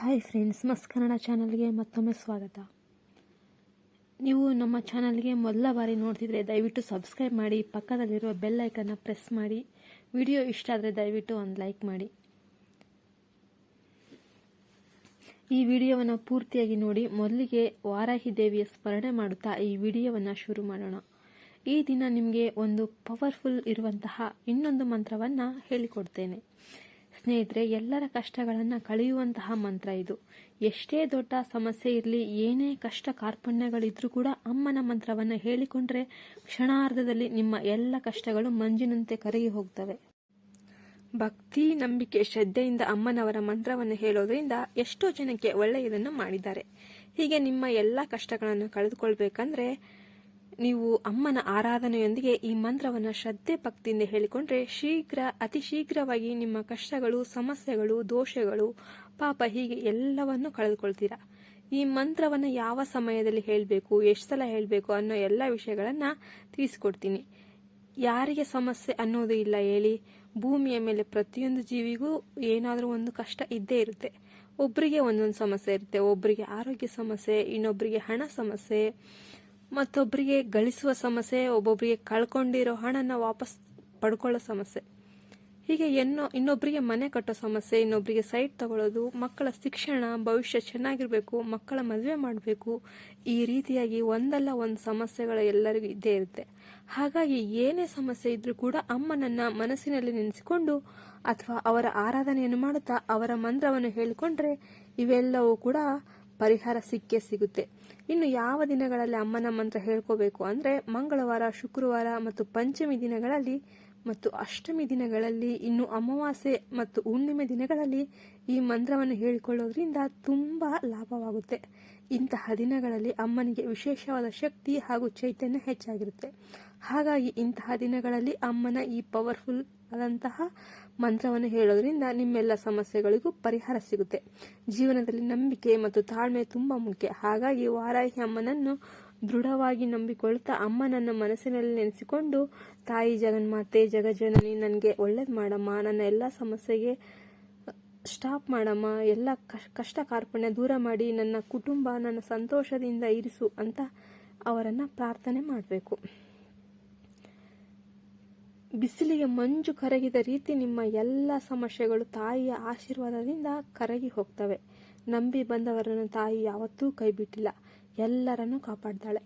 Hi friends, ಮಸ್ ಕನ್ನಡ ಚಾನಲ್ಗೆ ಮತ್ತೊಮ್ಮೆ ಸ್ವಾಗತ. ನೀವು ನಮ್ಮ ಚಾನಲ್ಗೆ ಮೊದಲ ಬಾರಿ ನೋಡ್ತಿದ್ರೆ ದಯವಿಟ್ಟು ಸಬ್ಸ್ಕ್ರೈಬ್ ಮಾಡಿ, ಪಕ್ಕದಲ್ಲಿರುವ ಬೆಲ್ ಐಕನ್ನ ಪ್ರೆಸ್ ಮಾಡಿ, ವಿಡಿಯೋ ಇಷ್ಟ ಆದರೆ ದಯವಿಟ್ಟು ಒಂದು ಲೈಕ್ ಮಾಡಿ. ಈ ವಿಡಿಯೋವನ್ನು ಪೂರ್ತಿಯಾಗಿ ನೋಡಿ, ಮೊದಲಿಗೆ ವಾರಾಹಿ ದೇವಿಯ ಸ್ಮರಣೆ ಮಾಡುತ್ತಾ ಈ ವಿಡಿಯೋವನ್ನು ಶುರು ಮಾಡೋಣ. ಈ ದಿನ ನಿಮಗೆ ಒಂದು ಪವರ್ಫುಲ್ ಇರುವಂತಹ ಇನ್ನೊಂದು ಮಂತ್ರವನ್ನು ಹೇಳಿಕೊಡ್ತೇನೆ. ಸ್ನೇಹಿತರೆ, ಎಲ್ಲರ ಕಷ್ಟಗಳನ್ನು ಕಳೆಯುವಂತಹ ಮಂತ್ರ ಇದು. ಎಷ್ಟೇ ದೊಡ್ಡ ಸಮಸ್ಯೆ ಇರಲಿ, ಏನೇ ಕಷ್ಟ ಕಾರ್ಪಣ್ಯಗಳಿದ್ರೂ ಕೂಡ ಅಮ್ಮನ ಮಂತ್ರವನ್ನು ಹೇಳಿಕೊಂಡ್ರೆ ಕ್ಷಣಾರ್ಧದಲ್ಲಿ ನಿಮ್ಮ ಎಲ್ಲ ಕಷ್ಟಗಳು ಮಂಜಿನಂತೆ ಕರಗಿ ಹೋಗ್ತವೆ. ಭಕ್ತಿ, ನಂಬಿಕೆ, ಶ್ರದ್ಧೆಯಿಂದ ಅಮ್ಮನವರ ಮಂತ್ರವನ್ನು ಹೇಳೋದ್ರಿಂದ ಎಷ್ಟೋ ಜನಕ್ಕೆ ಒಳ್ಳೆಯದನ್ನು ಮಾಡಿದ್ದಾರೆ. ಹೀಗೆ ನಿಮ್ಮ ಎಲ್ಲ ಕಷ್ಟಗಳನ್ನು ಕಳೆದುಕೊಳ್ಬೇಕಂದ್ರೆ ನೀವು ಅಮ್ಮನ ಆರಾಧನೆಯೊಂದಿಗೆ ಈ ಮಂತ್ರವನ್ನು ಶ್ರದ್ಧೆ ಭಕ್ತಿಯಿಂದ ಹೇಳಿಕೊಂಡ್ರೆ ಶೀಘ್ರ, ಅತಿ ಶೀಘ್ರವಾಗಿ ನಿಮ್ಮ ಕಷ್ಟಗಳು, ಸಮಸ್ಯೆಗಳು, ದೋಷಗಳು, ಪಾಪ ಹೀಗೆ ಎಲ್ಲವನ್ನು ಕಳೆದುಕೊಳ್ತೀರಾ? ಈ ಮಂತ್ರವನ್ನು ಯಾವ ಸಮಯದಲ್ಲಿ ಹೇಳಬೇಕು, ಎಷ್ಟು ಸಲ ಹೇಳಬೇಕು ಅನ್ನೋ ಎಲ್ಲ ವಿಷಯಗಳನ್ನು ತಿಳಿಸ್ಕೊಡ್ತೀನಿ. ಯಾರಿಗೆ ಸಮಸ್ಯೆ ಅನ್ನೋದು ಇಲ್ಲ ಹೇಳಿ, ಭೂಮಿಯ ಮೇಲೆ ಪ್ರತಿಯೊಂದು ಜೀವಿಗೂ ಏನಾದರೂ ಒಂದು ಕಷ್ಟ ಇದ್ದೇ ಇರುತ್ತೆ. ಒಬ್ಬರಿಗೆ ಒಂದೊಂದು ಸಮಸ್ಯೆ ಇರುತ್ತೆ ಒಬ್ಬರಿಗೆ ಆರೋಗ್ಯ ಸಮಸ್ಯೆ ಇನ್ನೊಬ್ಬರಿಗೆ ಹಣ ಸಮಸ್ಯೆ ಮತ್ತೊಬ್ಬರಿಗೆ ಗಳಿಸುವ ಸಮಸ್ಯೆ, ಒಬ್ಬೊಬ್ಬರಿಗೆ ಕಳ್ಕೊಂಡಿರೋ ಹಣನ ವಾಪಸ್ ಪಡ್ಕೊಳ್ಳೋ ಸಮಸ್ಯೆ. ಹೀಗೆ ಎನ್ನೋ ಇನ್ನೊಬ್ಬರಿಗೆ ಮನೆ ಕಟ್ಟೋ ಸಮಸ್ಯೆ ಇನ್ನೊಬ್ಬರಿಗೆ ಸೈಟ್ ತಗೊಳ್ಳೋದು, ಮಕ್ಕಳ ಶಿಕ್ಷಣ, ಭವಿಷ್ಯ ಚೆನ್ನಾಗಿರಬೇಕು, ಮಕ್ಕಳ ಮದುವೆ ಮಾಡಬೇಕು, ಈ ರೀತಿಯಾಗಿ ಒಂದಲ್ಲ ಒಂದು ಸಮಸ್ಯೆಗಳು ಎಲ್ಲರಿಗೂ ಇದ್ದೇ ಇರುತ್ತೆ. ಹಾಗಾಗಿ ಏನೇ ಸಮಸ್ಯೆ ಇದ್ರೂ ಕೂಡ ಅಮ್ಮನನ್ನ ಮನಸ್ಸಿನಲ್ಲಿ ನೆನೆಸಿಕೊಂಡು ಅಥವಾ ಅವರ ಆರಾಧನೆಯನ್ನು ಮಾಡುತ್ತಾ ಅವರ ಮಂತ್ರವನ್ನು ಹೇಳಿಕೊಂಡ್ರೆ ಇವೆಲ್ಲವೂ ಕೂಡ ಪರಿಹಾರ ಸಿಕ್ಕೇ ಸಿಗುತ್ತೆ. ಇನ್ನು ಯಾವ ದಿನಗಳಲ್ಲಿ ಅಮ್ಮನ ಮಂತ್ರ ಹೇಳ್ಕೋಬೇಕು ಅಂದರೆ ಮಂಗಳವಾರ, ಶುಕ್ರವಾರ ಮತ್ತು ಪಂಚಮಿ ದಿನಗಳಲ್ಲಿ ಮತ್ತು ಅಷ್ಟಮಿ ದಿನಗಳಲ್ಲಿ, ಇನ್ನು ಅಮಾವಾಸ್ಯೆ ಮತ್ತು ಹುಣ್ಣಿಮೆ ದಿನಗಳಲ್ಲಿ ಈ ಮಂತ್ರವನ್ನು ಹೇಳಿಕೊಳ್ಳೋದ್ರಿಂದ ತುಂಬ ಲಾಭವಾಗುತ್ತೆ. ಇಂತಹ ದಿನಗಳಲ್ಲಿ ಅಮ್ಮನಿಗೆ ವಿಶೇಷವಾದ ಶಕ್ತಿ ಹಾಗೂ ಚೈತನ್ಯ ಹೆಚ್ಚಾಗಿರುತ್ತೆ. ಹಾಗಾಗಿ ಇಂತಹ ದಿನಗಳಲ್ಲಿ ಅಮ್ಮನ ಈ ಪವರ್ಫುಲ್ ಆದಂತಹ ಮಂತ್ರವನ್ನು ಹೇಳೋದ್ರಿಂದ ನಿಮ್ಮೆಲ್ಲ ಸಮಸ್ಯೆಗಳಿಗೂ ಪರಿಹಾರ ಸಿಗುತ್ತೆ. ಜೀವನದಲ್ಲಿ ನಂಬಿಕೆ ಮತ್ತು ತಾಳ್ಮೆ ತುಂಬ ಮುಖ್ಯ. ಹಾಗಾಗಿ ವಾರಾಹಿ ಅಮ್ಮನನ್ನು ದೃಢವಾಗಿ ನಂಬಿಕೊಳ್ತಾ ಅಮ್ಮನನ್ನು ಮನಸ್ಸಿನಲ್ಲಿ ನೆನೆಸಿಕೊಂಡು, ತಾಯಿ ಜಗನ್ಮಾತೆ ಜಗಜನನಿ ನನಗೆ ಒಳ್ಳೇದು ಮಾಡಮ್ಮ, ನನ್ನ ಎಲ್ಲ ಸಮಸ್ಯೆಗೆ ಸ್ಟಾಪ್ ಮಾಡಮ್ಮ, ಎಲ್ಲ ಕಷ್ಟ ಕಾರ್ಪಣ್ಯ ದೂರ ಮಾಡಿ, ನನ್ನ ಕುಟುಂಬ ನನ್ನ ಸಂತೋಷದಿಂದ ಇರಿಸು ಅಂತ ಅವರನ್ನು ಪ್ರಾರ್ಥನೆ ಮಾಡಬೇಕು. ಬಿಸಿಲಿಗೆ ಮಂಜು ಕರಗಿದ ರೀತಿ ನಿಮ್ಮ ಎಲ್ಲ ಸಮಸ್ಯೆಗಳು ತಾಯಿಯ ಆಶೀರ್ವಾದದಿಂದ ಕರಗಿ ಹೋಗ್ತವೆ. ನಂಬಿ ಬಂದವರನ್ನು ತಾಯಿ ಯಾವತ್ತೂ ಕೈ ಬಿಟ್ಟಿಲ್ಲ ಎಲ್ಲರನ್ನೂ ಕಾಪಾಡ್ತಾಳೆ.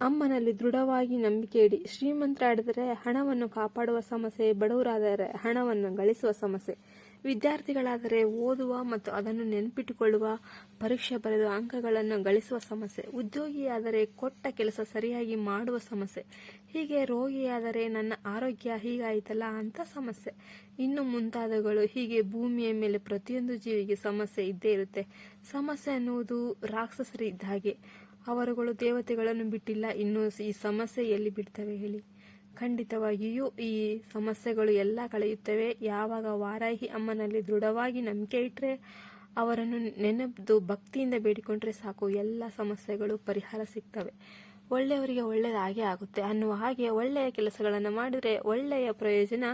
ಅಮ್ಮನಲ್ಲಿ ದೃಢವಾಗಿ ನಂಬಿಕೆ ಇಡಿ. ಶ್ರೀಮಂತರಾಡಿದರೆ ಹಣವನ್ನು ಕಾಪಾಡುವ ಸಮಸ್ಯೆ, ಬಡವರಾದರೆ ಹಣವನ್ನು ಗಳಿಸುವ ಸಮಸ್ಯೆ. ವಿದ್ಯಾರ್ಥಿಗಳಾದರೆ ಓದುವ ಮತ್ತು ಅದನ್ನು ನೆನಪಿಟ್ಟುಕೊಳ್ಳುವ, ಪರೀಕ್ಷೆ ಬರೆದು ಅಂಕಗಳನ್ನು ಗಳಿಸುವ ಸಮಸ್ಯೆ, ಉದ್ಯೋಗಿಯಾದರೆ ಕೊಟ್ಟ ಕೆಲಸ ಸರಿಯಾಗಿ ಮಾಡುವ ಸಮಸ್ಯೆ, ಹೀಗೆ ರೋಗಿಯಾದರೆ ನನ್ನ ಆರೋಗ್ಯ ಹೀಗಾಯಿತಲ್ಲ ಅಂತ ಸಮಸ್ಯೆ. ಇನ್ನು ಮುಂತಾದವುಗಳು ಹೀಗೆ ಭೂಮಿಯ ಮೇಲೆ ಪ್ರತಿಯೊಂದು ಜೀವಿಗೆ ಸಮಸ್ಯೆ ಇದ್ದೇ ಇರುತ್ತೆ. ಸಮಸ್ಯೆ ಅನ್ನುವುದು ರಾಕ್ಷಸರಿದ್ದ ಹಾಗೆ ಅವರುಗಳು ದೇವತೆಗಳನ್ನು ಬಿಟ್ಟಿಲ್ಲ, ಇನ್ನು ಈ ಸಮಸ್ಯೆ ಎಲ್ಲಿ ಬಿಡ್ತವೆ ಹೇಳಿ. ಖಂಡಿತವಾಗಿಯೂ ಈ ಸಮಸ್ಯೆಗಳು ಎಲ್ಲ ಕಳೆಯುತ್ತವೆ. ಯಾವಾಗ ವಾರಾಹಿ ಅಮ್ಮನಲ್ಲಿ ದೃಢವಾಗಿ ನಂಬಿಕೆ ಇಟ್ಟರೆ ಅವರನ್ನು ನೆನೆದು ಭಕ್ತಿಯಿಂದ ಬೇಡಿಕೊಂಡ್ರೆ ಸಾಕು. ಎಲ್ಲ ಸಮಸ್ಯೆಗಳು ಪರಿಹಾರ ಸಿಗ್ತವೆ. ಒಳ್ಳೆಯವರಿಗೆ ಒಳ್ಳೆಯದಾಗೇ ಆಗುತ್ತೆ. ಅನ್ನುವ ಹಾಗೆ ಒಳ್ಳೆಯ ಕೆಲಸಗಳನ್ನು ಮಾಡಿದರೆ ಒಳ್ಳೆಯ ಪ್ರಯೋಜನ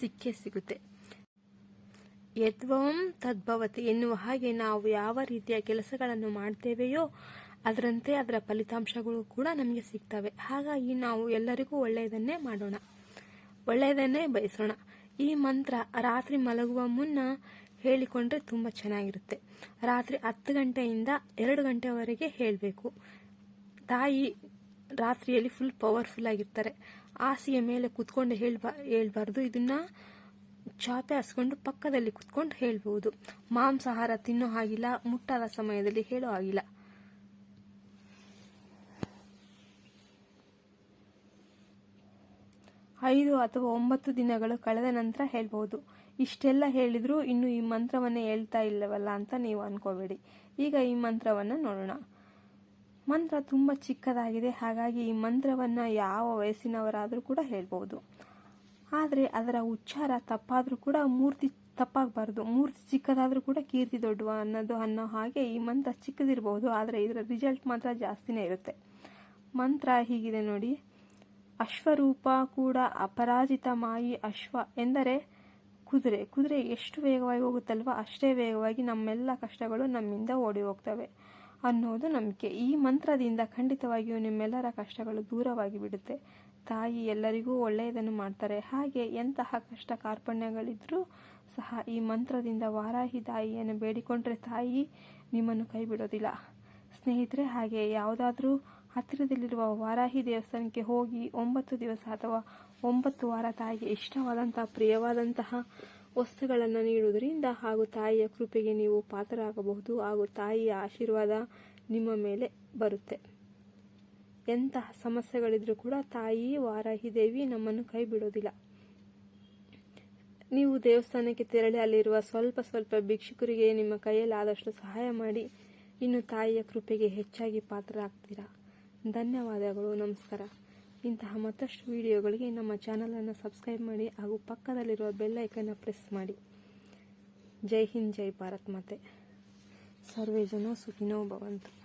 ಸಿಕ್ಕೇ ಸಿಗುತ್ತೆ. ಯದ್ವಂ ತದ್ಭವತಿ ಎನ್ನುವ ಹಾಗೆ ನಾವು ಯಾವ ರೀತಿಯ ಕೆಲಸಗಳನ್ನು ಮಾಡ್ತೇವೆಯೋ ಅದರಂತೆ ಅದರ ಫಲಿತಾಂಶಗಳು ಕೂಡ ನಮಗೆ ಸಿಗ್ತವೆ. ಹಾಗಾಗಿ ನಾವು ಎಲ್ಲರಿಗೂ ಒಳ್ಳೆಯದನ್ನೇ ಮಾಡೋಣ. ಒಳ್ಳೆಯದನ್ನೇ ಬಯಸೋಣ. ಈ ಮಂತ್ರ ರಾತ್ರಿ ಮಲಗುವ ಮುನ್ನ ಹೇಳಿಕೊಂಡ್ರೆ ತುಂಬ ಚೆನ್ನಾಗಿರುತ್ತೆ. ರಾತ್ರಿ ಹತ್ತು ಗಂಟೆಯಿಂದ ಎರಡು ಗಂಟೆವರೆಗೆ ಹೇಳಬೇಕು. ತಾಯಿ ರಾತ್ರಿಯಲ್ಲಿ ಫುಲ್ ಪವರ್ಫುಲ್ ಆಗಿರ್ತಾರೆ. ಹಾಸಿಗೆ ಮೇಲೆ ಕುತ್ಕೊಂಡು ಹೇಳ್ಬಾ, ಹೇಳ್ಬಾರ್ದು. ಇದನ್ನ ಚಾಪೆ ಹಾಸ್ಕೊಂಡು ಪಕ್ಕದಲ್ಲಿ ಕುತ್ಕೊಂಡು ಹೇಳ್ಬೋದು. ಮಾಂಸಾಹಾರ ತಿನ್ನೋ ಹಾಗಿಲ್ಲ, ಮುಟ್ಟಾದ ಸಮಯದಲ್ಲಿ ಹೇಳೋ ಹಾಗಿಲ್ಲ. ಐದು ಅಥವಾ ಒಂಬತ್ತು ದಿನಗಳು ಕಳೆದ ನಂತರ ಹೇಳ್ಬೋದು. ಇಷ್ಟೆಲ್ಲ ಹೇಳಿದರೂ ಇನ್ನು ಈ ಮಂತ್ರವನ್ನೇ ಹೇಳ್ತಾ ಇಲ್ಲವಲ್ಲ ಅಂತ ನೀವು ಅನ್ಕೋಬೇಡಿ. ಈಗ ಈ ಮಂತ್ರವನ್ನು ನೋಡೋಣ. ಮಂತ್ರ ತುಂಬ ಚಿಕ್ಕದಾಗಿದೆ, ಹಾಗಾಗಿ ಈ ಮಂತ್ರವನ್ನು ಯಾವ ವಯಸ್ಸಿನವರಾದರೂ ಕೂಡ ಹೇಳ್ಬೋದು. ಆದರೆ ಅದರ ಉಚ್ಚಾರ ತಪ್ಪಾದರೂ ಕೂಡ ಮೂರ್ತಿ ತಪ್ಪಾಗಬಾರ್ದು. ಮೂರ್ತಿ ಚಿಕ್ಕದಾದರೂ ಕೂಡ ಕೀರ್ತಿ ದೊಡ್ಡವ ಅನ್ನೋದು ಅನ್ನೋ ಹಾಗೆ ಈ ಮಂತ್ರ ಚಿಕ್ಕದಿರಬಹುದು ಆದರೆ ಇದರ ರಿಸಲ್ಟ್ ಮಾತ್ರ ಜಾಸ್ತಿನೇ ಇರುತ್ತೆ. ಮಂತ್ರ ಹೀಗಿದೆ ನೋಡಿ. ಅಶ್ವರೂಪ ಕೂಡ ಅಪರಾಜಿತ ಮಾಯಿ ಅಶ್ವ ಎಂದರೆ ಕುದುರೆ. ಕುದುರೆ ಎಷ್ಟು ವೇಗವಾಗಿ ಹೋಗುತ್ತಲ್ವ ಅಷ್ಟೇ ವೇಗವಾಗಿ ನಮ್ಮೆಲ್ಲ ಕಷ್ಟಗಳು ನಮ್ಮಿಂದ ಓಡಿ ಹೋಗ್ತವೆ. ಅನ್ನೋದು ನಂಬಿಕೆ. ಈ ಮಂತ್ರದಿಂದ ಖಂಡಿತವಾಗಿಯೂ ನಿಮ್ಮೆಲ್ಲರ ಕಷ್ಟಗಳು ದೂರವಾಗಿ ಬಿಡುತ್ತೆ. ತಾಯಿ ಎಲ್ಲರಿಗೂ ಒಳ್ಳೆಯದನ್ನು ಮಾಡ್ತಾರೆ. ಹಾಗೆ ಎಂತಹ ಕಷ್ಟ ಕಾರ್ಪಣ್ಯಗಳಿದ್ರೂ ಸಹ ಈ ಮಂತ್ರದಿಂದ ವಾರಾಹಿ ತಾಯಿಯನ್ನು ಬೇಡಿಕೊಂಡ್ರೆ ತಾಯಿ ನಿಮ್ಮನ್ನು ಕೈ ಬಿಡೋದಿಲ್ಲ ಸ್ನೇಹಿತರೆ, ಹಾಗೆ ಯಾವುದಾದ್ರೂ ಹತ್ತಿರದಲ್ಲಿರುವ ವಾರಾಹಿ ದೇವಸ್ಥಾನಕ್ಕೆ ಹೋಗಿ ಒಂಬತ್ತು ದಿವಸ ಅಥವಾ ಒಂಬತ್ತು ವಾರ ತಾಯಿಗೆ ಇಷ್ಟವಾದಂತಹ, ಪ್ರಿಯವಾದಂತಹ ವಸ್ತುಗಳನ್ನು ನೀಡುವುದರಿಂದ ಹಾಗೂ ತಾಯಿಯ ಕೃಪೆಗೆ ನೀವು ಪಾತ್ರರಾಗಬಹುದು ಹಾಗೂ ತಾಯಿಯ ಆಶೀರ್ವಾದ ನಿಮ್ಮ ಮೇಲೆ ಬರುತ್ತೆ. ಎಂತಹ ಸಮಸ್ಯೆಗಳಿದ್ರೂ ಕೂಡ ತಾಯಿ ವಾರಾಹಿ ದೇವಿ ನಮ್ಮನ್ನು ಕೈ ಬಿಡೋದಿಲ್ಲ. ನೀವು ದೇವಸ್ಥಾನಕ್ಕೆ ತೆರಳಿ ಅಲ್ಲಿರುವ ಸ್ವಲ್ಪ ಸ್ವಲ್ಪ ಭಿಕ್ಷುಕರಿಗೆ ನಿಮ್ಮ ಕೈಯಲ್ಲಿ ಆದಷ್ಟು ಸಹಾಯ ಮಾಡಿ, ಇನ್ನು ತಾಯಿಯ ಕೃಪೆಗೆ ಹೆಚ್ಚಾಗಿ ಪಾತ್ರರಾಗ್ತೀರಾ? ಧನ್ಯವಾದಗಳು, ನಮಸ್ಕಾರ. ಇಂತಹ ಮತ್ತಷ್ಟು ವಿಡಿಯೋಗಳಿಗೆ ನಮ್ಮ ಚಾನಲನ್ನು ಸಬ್ಸ್ಕ್ರೈಬ್ ಮಾಡಿ ಹಾಗೂ ಪಕ್ಕದಲ್ಲಿರುವ ಬೆಲ್ಲೈಕನ್ನು ಪ್ರೆಸ್ ಮಾಡಿ. ಜೈ ಹಿಂದ್, ಜೈ ಭಾರತ್ ಮಾತೆ. ಸರ್ವೇ ಜನ ಸುಖಿನೋ ಭವಂತು.